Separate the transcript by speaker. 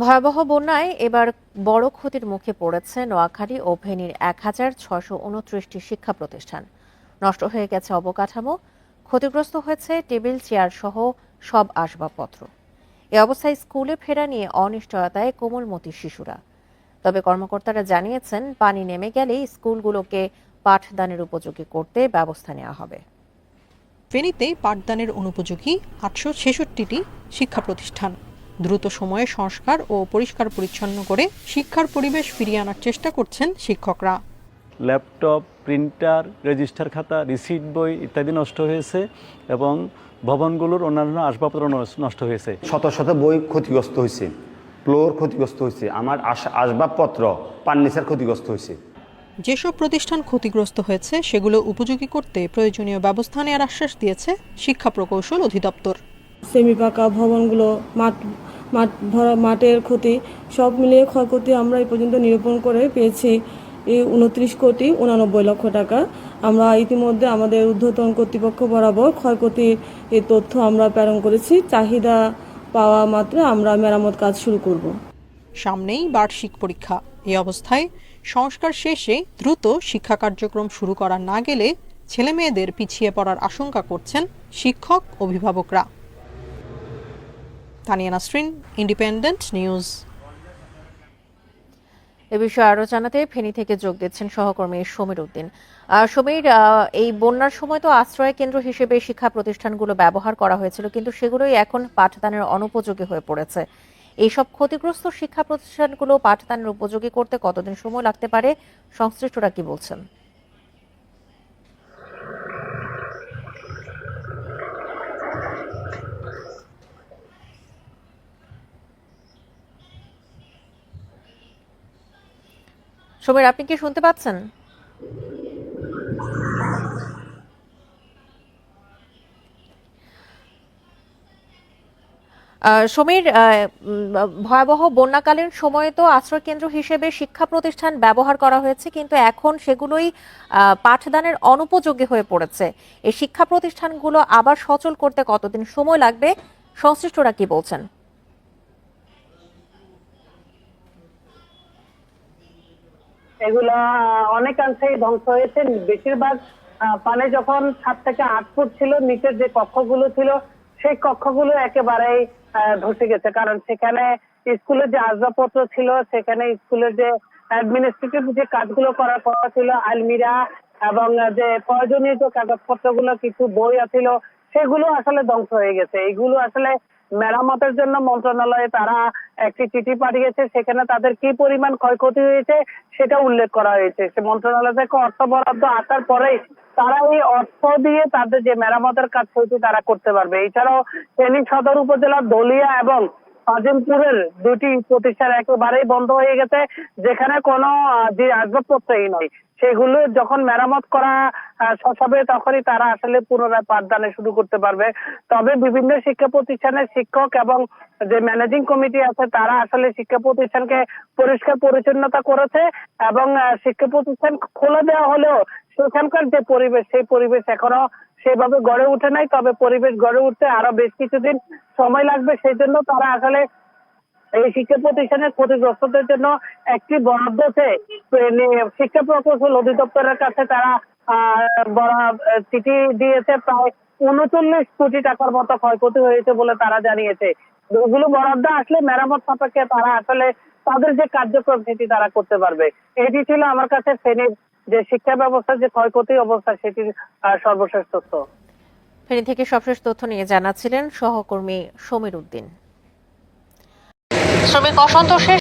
Speaker 1: ভয়াবহ বন্যায় এবার বড় ক্ষতির মুখে পড়েছে নোয়াখালী ও ফেনীর এক হাজার ছশো উনত্রিশটি শিক্ষা প্রতিষ্ঠান। নষ্ট হয়ে গেছে অবকাঠামো, ক্ষতিগ্রস্ত হয়েছে টেবিল, চেয়ার সহ সব আসবাবপত্র। এ অবস্থায় স্কুলে ফেরা নিয়ে অনিশ্চয়তায় কোমলমতি শিশুরা। তবে কর্মকর্তারা জানিয়েছেন, পানি নেমে গেলেই স্কুলগুলোকে পাঠদানের উপযোগী করতে ব্যবস্থা নেওয়া হবে।
Speaker 2: ফেনীতে পাঠদানের অনুপযোগী আটশো ছেষট্টিটি শিক্ষা প্রতিষ্ঠান। দ্রুত সময়ে সংস্কার ও পরিষ্কার পরিচ্ছন্ন করে শিক্ষার পরিবেশ ফিরিয়ে আনার চেষ্টা করছেন শিক্ষকরা।
Speaker 3: ল্যাপটপ প্রিন্টার রেজিস্টার খাতা রিসিট বই ইত্যাদি নষ্ট হয়েছে এবং ভবনগুলোর অন্যান্য আসবাবপত্র নষ্ট হয়েছে।
Speaker 4: শত শত বই ক্ষতিগ্রস্ত হয়েছে ফ্লোর ক্ষতিগ্রস্ত হয়েছে আমার আসবাবপত্র ফার্নিচার ক্ষতিগ্রস্ত হয়েছে।
Speaker 2: যেসব প্রতিষ্ঠান ক্ষতিগ্রস্ত হয়েছে সেগুলো উপযোগী করতে প্রয়োজনীয় ব্যবস্থা নেওয়ার আশ্বাস দিয়েছে শিক্ষা প্রকৌশল অধিদপ্তর।
Speaker 5: সেমি পাকা ভবনগুলো মাঠ মাঠ ভরা, মাঠের ক্ষতি, সব মিলিয়ে ক্ষয়ক্ষতি আমরা এই পর্যন্ত নিরূপণ করে পেয়েছি। এই উনত্রিশ কোটি উনানব্বই লক্ষ টাকা। আমরা ইতিমধ্যে আমাদের ঊর্ধ্বতন কর্তৃপক্ষ বরাবর ক্ষয়ক্ষতির এই তথ্য আমরা প্রেরণ করেছি। চাহিদা পাওয়া মাত্র আমরা মেরামত কাজ শুরু করব।
Speaker 2: সামনেই বার্ষিক পরীক্ষা। এই অবস্থায় সংস্কার শেষে দ্রুত শিক্ষা কার্যক্রম শুরু করা না গেলে ছেলেমেয়েদের পিছিয়ে পড়ার আশঙ্কা করছেন শিক্ষক, অভিভাবকরা। Tania Nasrin independent news.
Speaker 1: এ বিষয়ে আরও জানাতে ফেনী থেকে যোগ দিচ্ছেন সহকর্মী সমীর উদ্দিন। সমীর এই বন্যার সময় তো আশ্রয় কেন্দ্র হিসেবে শিক্ষা প্রতিষ্ঠানগুলো ব্যবহার করা হয়েছিল, কিন্তু সেগুলোই এখন পাঠদানের অনুপযোগী হয়ে পড়েছে। এইসব ক্ষতিগ্রস্ত শিক্ষা প্রতিষ্ঠানগুলো পাঠদানের উপযোগী করতে কতদিন সময় লাগতে পারে, সংশ্লিষ্টরা কি বলছেন? সমীর আপনি কি শুনতে পাচ্ছেন? সমীর ভয়াবহ বন্যাকালীন সময়ে তো আশ্রয় কেন্দ্র হিসেবে শিক্ষা প্রতিষ্ঠান ব্যবহার করা হয়েছে, কিন্তু এখন সেগুলোই পাঠদানের অনুপযোগী হয়ে পড়েছে। এই শিক্ষা প্রতিষ্ঠানগুলো আবার সচল করতে কতদিন সময় লাগবে? সংশ্লিষ্টরা কি বলছেন?
Speaker 6: এগুলা অনেকাংশেই ধ্বংস হয়েছে। বেশিরভাগ পানি যখন সাত থেকে আট ফুট ছিল, নিচের যে কক্ষগুলো ছিল, সেই কক্ষগুলো একেবারেই ধসে গেছে। কারণ সেখানে স্কুলের যে আসবাবপত্র ছিল, সেখানে স্কুলের যে অ্যাডমিনিস্ট্রেটিভ যে কাজগুলো করার কথা ছিল, আলমিরা এবং যে প্রয়োজনীয় যে কাগজপত্রগুলো, কিছু বই ছিল সেগুলো আসলে ধ্বংস হয়ে গেছে। এইগুলো আসলে মেরামতের জন্য মন্ত্রণালয়ে তারা একটি চিঠি পাঠিয়েছে, সেখানে তাদের কি পরিমাণ ক্ষয়ক্ষতি হয়েছে সেটা উল্লেখ করা হয়েছে। সে মন্ত্রণালয় থেকে অর্থ বরাদ্দ আসার পরেই তারা এই অর্থ দিয়ে তাদের যে মেরামতের কাজ সেটি তারা করতে পারবে। এছাড়াও ফেনী সদর উপজেলার দলিয়া এবং আজিমপুরের দুটি প্রতিষ্ঠান একেবারেই বন্ধ হয়ে গেছে, যেখানে কোনো যে আসবাবপত্রই নয়। সেগুলো যখন মেরামত করা শেষ হবে তখনই তারা আসলে পুনরায় পাঠদানে শুরু করতে পারবে। তবে বিভিন্ন শিক্ষা প্রতিষ্ঠানের শিক্ষক এবং যে ম্যানেজিং কমিটি আছে, তারা আসলে শিক্ষা প্রতিষ্ঠানকে পরিষ্কার পরিচ্ছন্নতা করেছে এবং শিক্ষা প্রতিষ্ঠান খুলে দেওয়া হলেও সেখানকার যে পরিবেশ, সেই পরিবেশ এখনও সেভাবে গড়ে উঠে নাই, তবে পরিবেশ গড়ে উঠতে আরও বেশ কিছুদিন সময় লাগবে। সেই জন্য তারা আসলে এই শিক্ষা প্রতিষ্ঠানের ক্ষতিগ্রস্তদের জন্য একটি বরাদ্দ শিক্ষা প্রকৌশল অধিদপ্তরের কাছে তারা চিঠি দিয়েছে। প্রায় উনচল্লিশ কোটি টাকার মতো ক্ষয়ক্ষতি হয়েছে বলে তারা জানিয়েছে। ওগুলো বরাদ্দ আসলে মেরামত সাপেক্ষে তারা আসলে তাদের যে কার্যক্রম সেটি তারা করতে পারবে। এটি ছিল আমার কাছে ফেনীর যে শিক্ষা ব্যবস্থার যে ক্ষয়ক্ষতি অবস্থা সেটির আহ, সর্বশেষ তথ্য।
Speaker 1: ফেনী থেকে সবশেষ তথ্য নিয়ে জানাচ্ছিলেন সহকর্মী সমীর উদ্দিন। শ্রমিক অসন্তোষের